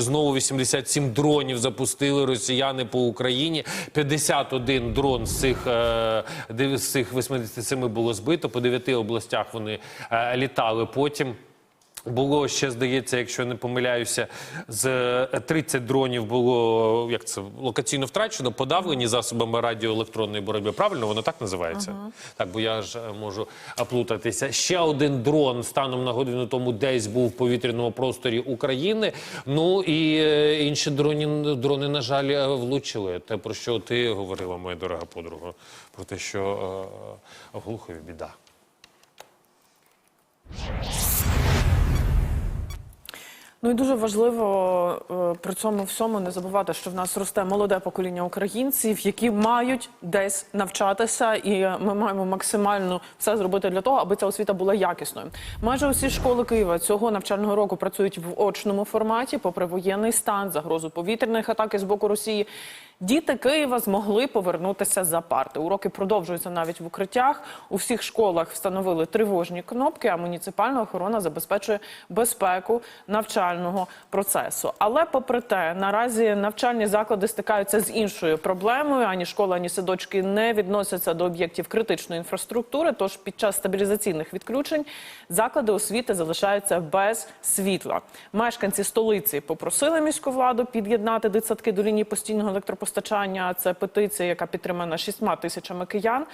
Знову 87 дронів запустили росіяни по Україні. 51 дрон з цих, е, з цих 87 було збито. По 9 областях вони е, літали потім. Було ще, здається, якщо я не помиляюся, з е, 30 дронів було як це локаційно втрачено, подавлені засобами радіоелектронної боротьби. Правильно воно так називається? Так, бо я ж е, можу е, плутатися. Ще один дрон станом на годину тому десь був в повітряному просторі України. Ну і е, інші дрони, дрони, на жаль, е, влучили. Те, про що ти говорила, моя дорога подруга, про те, що е, Глухові біда. Ну і дуже важливо е, при цьому всьому не забувати, що в нас росте молоде покоління українців, які мають десь навчатися, і ми маємо максимально все зробити для того, аби ця освіта була якісною. Майже усі школи Києва цього навчального року працюють в очному форматі, попри воєнний стан, загрозу повітряних атак з боку Росії. Діти Києва змогли повернутися за парти. Уроки продовжуються навіть в укриттях. У всіх школах встановили тривожні кнопки, а муніципальна охорона забезпечує безпеку навчального процесу. Але, попри те, наразі навчальні заклади стикаються з іншою проблемою. Ані школа, ані садочки не відносяться до об'єктів критичної інфраструктури. Тож під час стабілізаційних відключень заклади освіти залишаються без світла. Мешканці столиці попросили міську владу під'єднати дитсадки до лінії постійного електропостачання. Це петиція, яка підтримана шістьма тисячами киян.